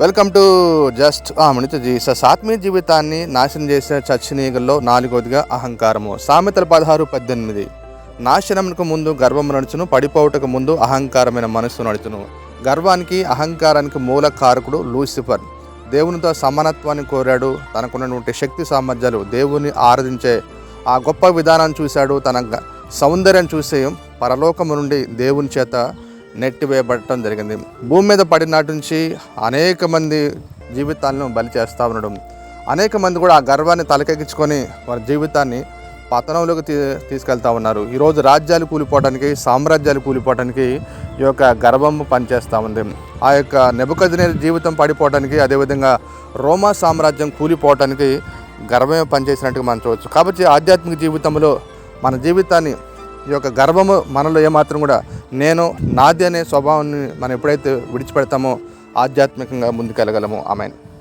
Welcome to just మణిత Jesus ఆత్మీయ జీవితాన్ని నాశనం చేసిన చచ్చినీగల్లో నాలుగోదిగా అహంకారము. సామెతల పదహారు పద్దెనిమిది. నాశనమునకు ముందు గర్వం నడుచును పడిపోవుటకు ముందు అహంకారమైన మనస్సు నడుచును. గర్వానికి అహంకారానికి మూల కారకుడు లూసిఫర్. దేవునితో సమానత్వాన్ని కోరాడు. తనకున్నటువంటి శక్తి సామర్థ్యాలు దేవుని ఆరాధించే ఆ గొప్ప విధానాన్ని చూశాడు. తన గ- సౌందర్యం చూసే పరలోకము నుండి దేవుని చేత నెట్టివేయబడటం జరిగింది. భూమి మీద పడినాటి నుంచి అనేక మంది జీవితాలను బలి చేస్తూ ఉండడం. అనేక మంది కూడా ఆ గర్వాన్ని తలకెక్కించుకొని వారి జీవితాన్ని పతనంలోకి తీ తీసుకెళ్తా ఉన్నారు. ఈరోజు రాజ్యాలు కూలిపోవడానికి సామ్రాజ్యాలు కూలిపోవడానికి ఈ యొక్క గర్వం పనిచేస్తూ ఉంది. ఆ యొక్క నెబుకజనే జీవితం పడిపోవడానికి అదేవిధంగా రోమా సామ్రాజ్యం కూలిపోవడానికి గర్వమే పనిచేసినట్టుగా మనం చూడవచ్చు కాబట్టి ఆధ్యాత్మిక జీవితంలో మన జీవితాన్ని ఈ యొక్క గర్వము మనలో ఏమాత్రం కూడా నేను నాది అనే స్వభావాన్ని మనం ఎప్పుడైతే విడిచిపెడతామో ఆధ్యాత్మికంగా ముందుకెళ్ళగలము. ఆమెను.